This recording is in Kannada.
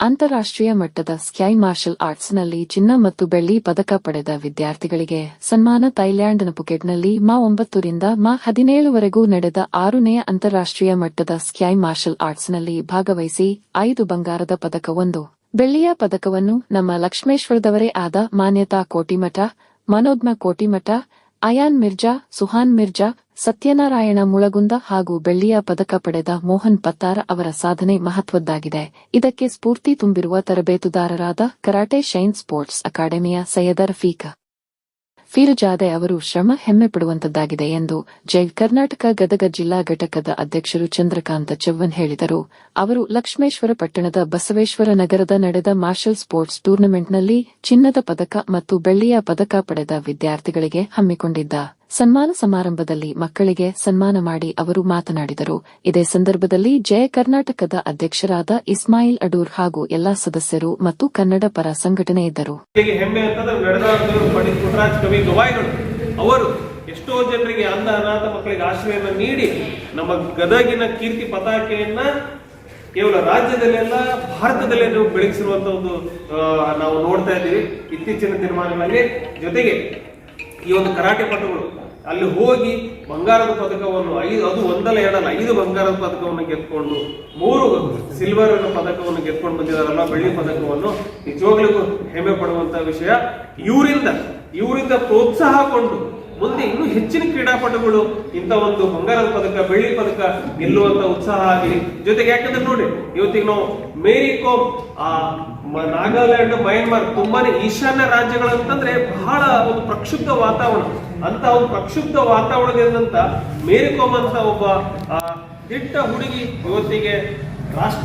ಅಂತಾರಾಷ್ಟ್ರೀಯ ಮಟ್ಟದ ಸ್ಕೈ ಮಾರ್ಷಲ್ ಆರ್ಟ್ಸ್ನಲ್ಲಿ ಚಿನ್ನ ಮತ್ತು ಬೆಳ್ಳಿ ಪದಕ ಪಡೆದ ವಿದ್ಯಾರ್ಥಿಗಳಿಗೆ ಸನ್ಮಾನ ಥೈಲ್ಯಾಂಡ್ನ ಪುಕೆಟ್ನಲ್ಲಿ ಮಾ ಒಂಬತ್ತರಿಂದ ಮಾ ಹದಿನೇಳುವರೆಗೂ ನಡೆದ ಆರನೇ ಅಂತಾರಾಷ್ಟ್ರೀಯ ಮಟ್ಟದ ಸ್ಕೈ ಮಾರ್ಷಲ್ ಆರ್ಟ್ಸ್ನಲ್ಲಿ ಭಾಗವಹಿಸಿ ಐದು ಬಂಗಾರದ ಪದಕವೊಂದು. ಬೆಳ್ಳಿಯ ಪದಕವನ್ನು ನಮ್ಮ ಲಕ್ಷ್ಮೇಶ್ವರದವರೇ ಆದ ಮಾನ್ಯತಾ ಕೋಟಿಮಠ, ಮನೋದ್ಮ ಕೋಟಿಮಠ ಅಯಾನ್ ಮಿರ್ಜಾ, ಸುಹಾನ್ ಮಿರ್ಜಾ, ಸತ್ಯನಾರಾಯಣ ಮುಳಗುಂದ ಹಾಗೂ ಬೆಳ್ಳಿಯ ಪದಕ ಪಡೆದ ಮೋಹನ್ ಪತ್ತಾರ ಅವರ ಸಾಧನೆ ಮಹತ್ವದ್ದಾಗಿದೆ. ಇದಕ್ಕೆ ಸ್ಫೂರ್ತಿ ತುಂಬಿರುವ ತರಬೇತುದಾರರಾದ ಕರಾಟೆ ಶೈನ್ ಸ್ಪೋರ್ಟ್ಸ್ ಅಕಾಡೆಮಿಯ ಸೈಯದ್ ರಫೀಕ್ ಫೀರುಜಾದೆ ಅವರು ಶ್ರಮ ಹೆಮ್ಮೆ ಪಡುವಂತದ್ದಾಗಿದೆ ಎಂದು ಜೈ ಕರ್ನಾಟಕ ಗದಗ ಜಿಲ್ಲಾ ಘಟಕದ ಅಧ್ಯಕ್ಷರು ಚಂದ್ರಕಾಂತ ಚವ್ವನ್ ಹೇಳಿದರು. ಅವರು ಲಕ್ಷ್ಮೇಶ್ವರ ಪಟ್ಟಣದ ಬಸವೇಶ್ವರ ನಗರದ ನಡೆದ ಮಾರ್ಷಲ್ ಸ್ಪೋರ್ಟ್ಸ್ ಟೂರ್ನಮೆಂಟ್ನಲ್ಲಿ ಚಿನ್ನದ ಪದಕ ಮತ್ತು ಬೆಳ್ಳಿಯ ಪದಕ ಪಡೆದ ವಿದ್ಯಾರ್ಥಿಗಳಿಗೆ ಹಮ್ಮಿಕೊಂಡಿದ್ದ. ಸನ್ಮಾನ ಸಮಾರಂಭದಲ್ಲಿ ಮಕ್ಕಳಿಗೆ ಸನ್ಮಾನ ಮಾಡಿ ಅವರು ಮಾತನಾಡಿದರು. ಇದೇ ಸಂದರ್ಭದಲ್ಲಿ ಜಯ ಕರ್ನಾಟಕದ ಅಧ್ಯಕ್ಷರಾದ ಇಸ್ಮಾಯಿಲ್ ಅಡೂರ್ ಹಾಗೂ ಎಲ್ಲಾ ಸದಸ್ಯರು ಮತ್ತು ಕನ್ನಡ ಪರ ಸಂಘಟನೆ ಇದ್ದರು. ಅವರು ಎಷ್ಟೋ ಜನರಿಗೆ ಅಂಧ ಅನಾಥ ಮಕ್ಕಳಿಗೆ ಆಶ್ರಯವನ್ನು ನೀಡಿ ನಮ್ಮ ಗದಗಿನ ಕೀರ್ತಿ ಪತಾಕೆಯನ್ನ ಕೇವಲ ರಾಜ್ಯದಲ್ಲೆಲ್ಲ, ಭಾರತದಲ್ಲೇ ಬೆಳಗಿಸಿರುವಂತ ಒಂದು ನಾವು ನೋಡ್ತಾ ಇದ್ದೀವಿ. ಇತ್ತೀಚಿನ ದಿನಮಾನಗಳಲ್ಲಿ ಜೊತೆಗೆ ಈ ಒಂದು ಕರಾಟೆ ಪಟುಗಳು, ಅಲ್ಲಿ ಹೋಗಿ ಬಂಗಾರದ ಪದಕವನ್ನು ಐದು, ಅದು ಒಂದಲ್ಲ, ಎರಡಲ್ಲ, ಐದು ಬಂಗಾರದ ಪದಕವನ್ನು ಗೆದ್ಕೊಂಡು ಮೂರು ಸಿಲ್ವರ್ ಪದಕವನ್ನು ಗೆದ್ಕೊಂಡು ಬಂದಿದಾರಲ್ಲ ಬೆಳ್ಳಿ ಪದಕವನ್ನು ನಿಜವಾಗ್ಲಿಗೂ ಹೆಮ್ಮೆ ಪಡುವಂತ ವಿಷಯ. ಇವರಿಂದ ಇವರಿಂದ ಪ್ರೋತ್ಸಾಹಗೊಂಡು ಮುಂದೆ ಇನ್ನೂ ಹೆಚ್ಚಿನ ಕ್ರೀಡಾಪಟುಗಳು ಇಂಥ ಒಂದು ಬಂಗಾರದ ಪದಕ ಬೆಳ್ಳಿ ಪದಕ ಗೆಲ್ಲುವಂತ ಉತ್ಸಾಹ ಆಗಲಿ ಜೊತೆಗೆ ಯಾಕಂದ್ರೆ ನೋಡಿ ಇವತ್ತಿಗೆ ನಾವು ಮೇರಿ ಕೋಮ್ ಆ ನಾಗಾಲ್ಯಾಂಡ್ ಮಯನ್ಮಾರ್ ತುಂಬಾನೇ ಈಶಾನ್ಯ ರಾಜ್ಯಗಳಂತಂದ್ರೆ ಬಹಳ ಒಂದು ಪ್ರಕ್ಷುಬ್ಧ ವಾತಾವರಣ. ಅಂತ ಒಂದು ಪ್ರಕ್ಷುಬ್ಧ ವಾತಾವರಣದಿಂದ ಮೇರಿ ಕೋಮ್ ಅಂತ ಒಬ್ಬ ಆ, ದಿಟ್ಟ ಹುಡುಗಿ ಇವತ್ತಿಗೆ ರಾಷ್ಟ್ರ